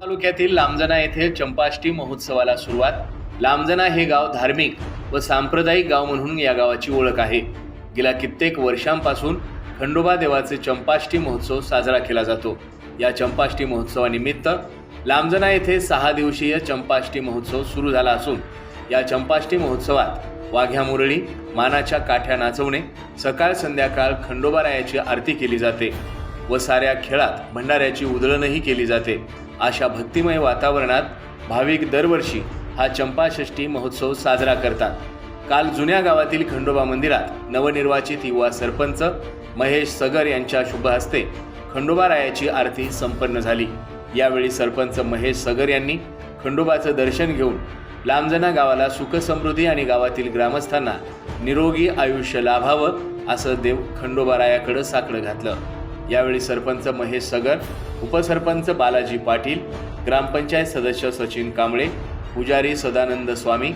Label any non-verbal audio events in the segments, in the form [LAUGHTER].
तालुक्यातील लांबजना येथे चंपाष्टी महोत्सवाला सुरुवात. लांबजना हे गाव धार्मिक व सांप्रदायिक गाव म्हणून या गावाची ओळख आहे. गेल्या कित्येक वर्षांपासून खंडोबा देवाचे चंपाष्टी महोत्सव साजरा केला जातो. या चंपाष्टी महोत्सवानिमित्त लांबजना येथे सहा दिवसीय चंपाष्टी महोत्सव सुरू झाला असून या चंपाष्टी महोत्सवात वाघ्या मुरळी मानाच्या काठ्या नाचवणे सकाळ संध्याकाळ खंडोबारायाची आरती केली जाते व साऱ्या खेळात भंडाऱ्याची उधळणही केली जाते. अशा भक्तिमय वातावरणात भाविक दरवर्षी हा चंपाषष्ठी महोत्सव साजरा करतात. काल जुन्या गावातील खंडोबा मंदिरात नवनिर्वाचित युवा सरपंच महेश सगर यांच्या शुभ हस्ते खंडोबारायाची आरती संपन्न झाली. यावेळी सरपंच महेश सगर यांनी खंडोबाचं दर्शन घेऊन लांबजना गावाला सुखसमृद्धी आणि गावातील ग्रामस्थांना निरोगी आयुष्य लाभावं असं देव खंडोबारायाकडं साकडं घातलं. यावेळी सरपंच महेश सगर उपसरपंच बालाजी पाटील ग्रामपंचायत सदस्य सचिन कांबळे पुजारी सदानंद स्वामी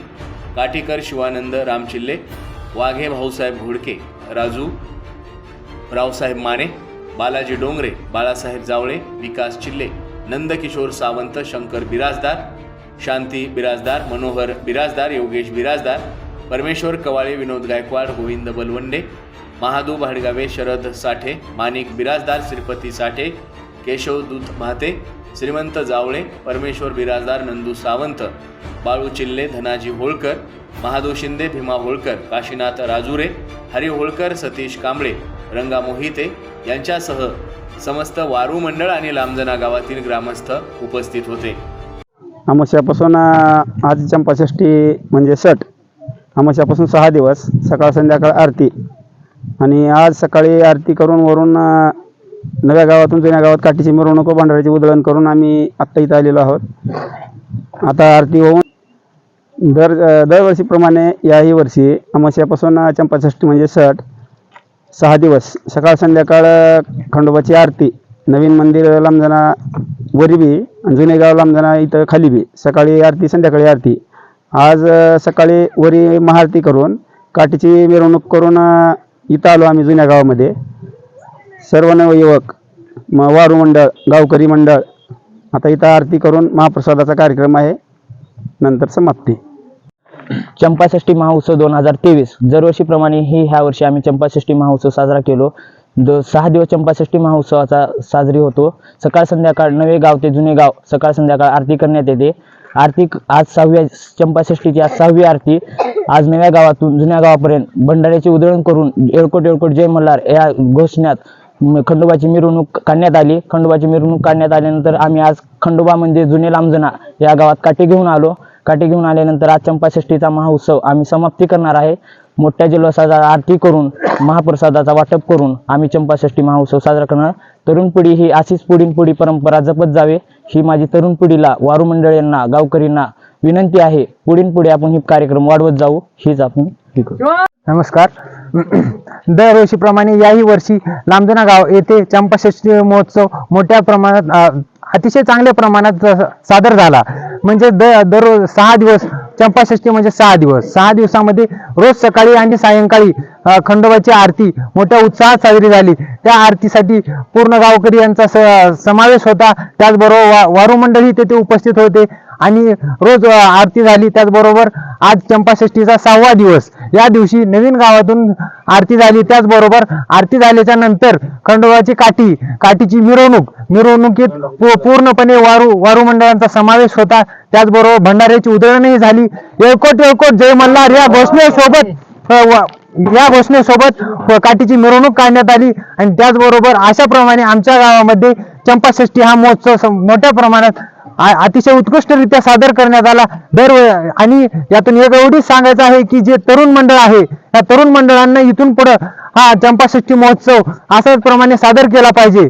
काटीकर शिवानंद रामचिल्ले वाघे भाऊसाहेब घोडके राजू रावसाहेब माने बालाजी डोंगरे बाळासाहेब जावळे विकास चिल्ले नंदकिशोर सावंत शंकर बिराजदार शांती बिराजदार मनोहर बिराजदार योगेश बिराजदार परमेश्वर कवाळे विनोद गायकवाड गोविंद बलवंडे महादू भाडगावे शरद साठे माणिक बिराजदार श्रीपती साठे केशव दूत महाते श्रीमंत जावळे परमेश्वर बिराजदार नंदू सावंत बाळू चिल्ले धनाजी होळकर महादू शिंदे भीमा होळकर काशीनाथ राजुरे हरी होळकर सतीश कांबळे रंगा मोहिते यांच्यासह समस्त वारू मंडळ आणि लांबजना गावातील ग्रामस्थ उपस्थित होते. अमावस्यापासून आज चंपाषष्ठी म्हणजे सट. अमावस्यापासून सहा दिवस सकाळ संध्याकाळ आरती. आणि आज सकाळी आरती करून वरून नव्या गावातून जुन्या गावात काठीची मिरवणूक व भांडाराची उधळण करून आम्ही आत्ता इथं आलेलो आहोत. आता आरती होऊन दर दरवर्षीप्रमाणे याही वर्षी अमावस्यापासून अं, चंपाषष्ठी म्हणजे सट सहा दिवस सकाळ संध्याकाळ खंडोबाची आरती नवीन मंदिर लांबजना वरी बी आणि जुने गाव लांबजना इथं खाली बी सकाळी आरती संध्याकाळी आरती. आज सकाळी वरी महाआरती करून काठीची मिरवणूक करून इथं आलो आम्ही जुन्या गावामध्ये. सर्व नवयुवक म वारू मंडळ गावकरी मंडळ आता इथं आरती करून महाप्रसादाचा कार्यक्रम आहे. नंतर समाप्ती. चंपाषष्ठी महोत्सव दोन हजार तेवीस. दरवर्षीप्रमाणे ही ह्या वर्षी आम्ही चंपाषष्ठी महोत्सव साजरा केलो. दो सहा दिवस चंपाषष्ठी महोत्सवाचा साजरी होतो. सकाळ संध्याकाळ नवे गाव ते जुने गाव सकाळ संध्याकाळ आरती करण्यात येते. आरती आज सहाव्या चंपाषष्ठीची आज सहावी आरती. आज नव्या गावातून जुन्या गावापर्यंत भंडाऱ्याची उधळण करून एळकोट एळकोट जय मल्हार या घोषण्यात खंडोबाची मिरवणूक काढण्यात आली. खंडोबाची मिरवणूक काढण्यात आल्यानंतर आम्ही आज खंडोबा म्हणजे जुने लांबजना या गावात काठी घेऊन आलो. काठी घेऊन आल्यानंतर आज चंपाषष्टीचा महाउत्सव आम्ही समाप्ती करणार आहे. मोठ्या जल्लोषाचा आरती करून महाप्रसादाचा वाटप करून आम्ही चंपाषष्टी महाउत्सव साजरा करणार. तरुण पिढी ही अशीच पुढील पुढी परंपरा जपत जावे. ही माझी तरुण पिढीला वारू मंडळींना गावकरींना विनंती आहे. पुढील पुढे आपण ही कार्यक्रम वाढवत जाऊ हीच आपण नमस्कार. [CLEARS THROAT] दरवर्षीप्रमाणे याही वर्षी लांबजना गाव येथे चंपाषष्ठी महोत्सव मोठ्या प्रमाणात अतिशय चांगल्या प्रमाणात सादर झाला. म्हणजे द दररोज सहा दिवस चंपाषष्ठी म्हणजे सहा दिवस. सहा दिवसामध्ये रोज सकाळी आणि सायंकाळी खंडोबाची आरती मोठ्या उत्साहात साजरी झाली. त्या आरतीसाठी पूर्ण गावकरी यांचा स- समावेश होता. त्याचबरोबर वा वारू मंडळी तेथे उपस्थित होते. आणि रोज आरती झाली. त्याचबरोबर आज चंपाषष्ठीचा सहावा दिवस. या दिवशी नवीन गावातून आरती झाली. त्याचबरोबर आरती झाल्याच्यानंतर खंडोबाची काठी काठीची मिरवणूक मिरवणुकीत पूर्णपणे वारू वारू मंडळांचा समावेश होता. त्याचबरोबर भंडाऱ्याची उधळणही झाली. येळकोट येळकोट जय मल्हार या घोषणेसोबत या घोषणेसोबत काठीची मिरवणूक काढण्यात आली. आणि त्याचबरोबर अशाप्रमाणे आमच्या गावामध्ये चंपाषष्ठी हा महोत्सव मोठ्या प्रमाणात अतिशय उत्कृष्टरित्या सादर करण्यात आला. दर आणि यातून एक एवढीच सांगायचं आहे की जे तरुण मंडळ आहे या तरुण मंडळांना इथून पुढं हा चंपाषष्ठी महोत्सव असाच प्रमाणे सादर केला पाहिजे.